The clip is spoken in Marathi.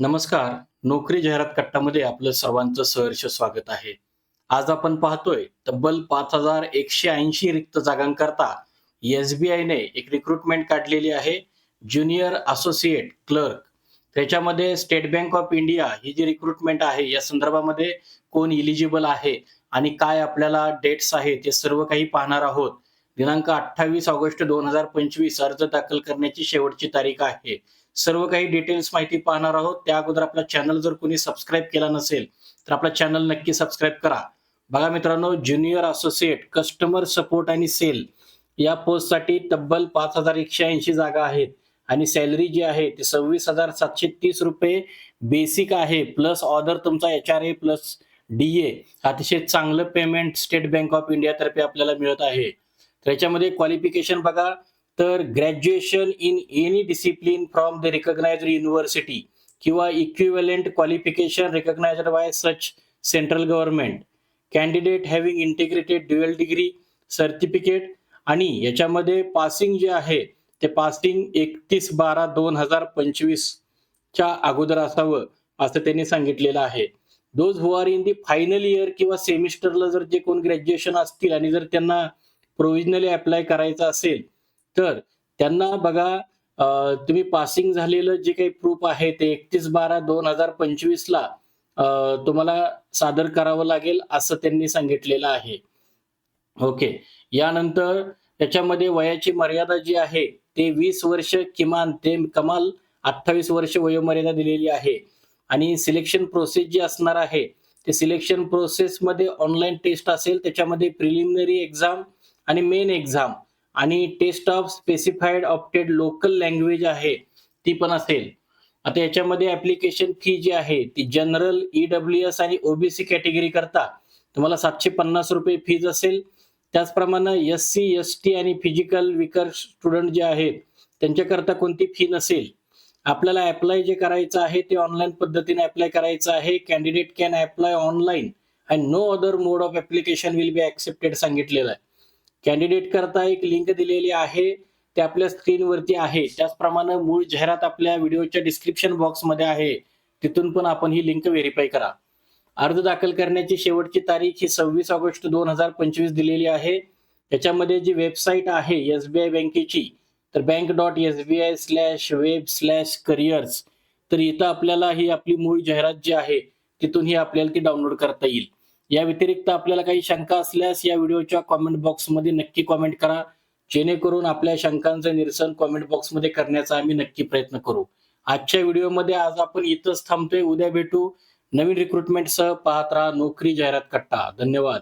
नमस्कार. नोकरी जाहिरात कट्टामध्ये आपलं सर्वांचं सहर्ष स्वागत आहे. आज आपण पाहतोय तब्बल पाच हजार एकशे ऐंशी रिक्त जागांकरता एसबीआयने एक रिक्रुटमेंट काढलेली आहे ज्युनियर असोसिएट क्लर्क त्याच्यामध्ये स्टेट बँक ऑफ इंडिया ही जी रिक्रुटमेंट आहे या संदर्भामध्ये कोण इलिजिबल आहे आणि काय आपल्याला डेट्स आहेत हे सर्व काही पाहणार आहोत. दिनांक अठ्ठावीस ऑगस्ट दोन हजार पंचवीस अर्ज दाखल करण्याची शेवटची तारीख आहे. सर्व काही डिटेल्स माहिती पाहणार आहोत. त्या अगोदर आपला चॅनल जर कोणी सबस्क्राईब केला नसेल तर आपला चॅनल नक्की सबस्क्राईब करा. बघा मित्रांनो ज्युनियर असोसिएट कस्टमर सपोर्ट आणि सेल या पोस्टसाठी तब्बल पाच हजार एकशे ऐंशी जागा आहेत. आणि सॅलरी जी आहे ती सव्वीस हजार सातशे तीस रुपये बेसिक आहे. प्लस ऑर्डर तुमचा H R A plus D A अतिशय चांगलं पेमेंट स्टेट बँक ऑफ इंडियातर्फे आपल्याला मिळत आहे. त्याच्यामध्ये क्वालिफिकेशन बघा. तर graduation in any discipline from the recognized university किंवा equivalent qualification recognized by such central government candidate having integrated dual degree certificate आणि याच्यामध्ये पासिंग जे आहे ते पासिंग एकतीस बारा दोन हजार पंचवीसच्या अगोदर असावं असं त्यांनी सांगितलेलं आहे. Those who are in the final year किंवा सेमिस्टरला जर जे कोण ग्रॅज्युएशन असतील आणि जर त्यांना प्रोव्हिजनली अप्लाय करायचं असेल तर त्यांना बघा तुम्ही पासिंग झालेलं जे काही प्रूफ आहे ते एकतीस बारा दोन हजार पंचवीस ला तुम्हाला सादर करावं लागेल असं त्यांनी सांगितलेलं आहे. ओके. यानंतर त्याच्यामध्ये वयाची मर्यादा जी आहे ते वीस वर्ष किमान ते कमाल अठ्ठावीस वर्ष वयोमर्यादा दिलेली आहे. आणि सिलेक्शन प्रोसेस जी असणार आहे ते सिलेक्शन प्रोसेसमध्ये ऑनलाईन टेस्ट असेल त्याच्यामध्ये प्रिलिमिनरी एक्झाम आणि मेन एक्झाम आणि test of specified opted local language आहे ती पण असेल. आता याच्यामध्ये ऍप्लिकेशन फी जी आहे ती जनरल ईडब्ल्यू एस आणि ओबीसी कॅटेगरी करता. तुम्हाला सातशे पन्नास रुपये फीज असेल. त्याचप्रमाणे एस सी एस टी आणि फिजिकल विकर स्टुडंट जे आहेत त्यांच्याकरता कोणती फी नसेल. आपल्याला अप्लाय जे करायचं आहे ते ऑनलाईन पद्धतीने अप्लाय करायचं आहे. Candidate can apply online and no other mode of application will be accepted सांगितलेलं आहे. कॅन्डिडेट करता एक लिंक दिलेली आहे. ते आपल्या स्क्रीनवरती आहे. त्याचप्रमाणे मूळ जाहिरात आपल्या व्हिडिओच्या डिस्क्रिप्शन बॉक्समध्ये आहे. तिथून पण आपण ही लिंक व्हेरीफाय करा. अर्ज दाखल करण्याची शेवटची तारीख ही सव्वीस ऑगस्ट दोन हजार पंचवीस दिलेली आहे. त्याच्यामध्ये जी वेबसाईट आहे एस बी आय बँकेची तर bank dot S B I slash web slash careers तर इथं आपल्याला ही आपली मूळ जाहिरात जी आहे तिथून ही आपल्याला ती डाउनलोड करता येईल. या व्यतिरिक्त आपल्याला काही शंका असल्यास या व्हिडिओच्या कॉमेंट बॉक्समध्ये नक्की कॉमेंट करा. जेणेकरून आपल्या शंकांचं निरसन कॉमेंट बॉक्समध्ये करण्याचा आम्ही नक्की प्रयत्न करू. आजच्या व्हिडिओमध्ये आज आपण इथंच थांबतोय. उद्या भेटू. नवीन रिक्रुटमेंटसह पाहत राहा नोकरी जाहिरात कट्टा. धन्यवाद.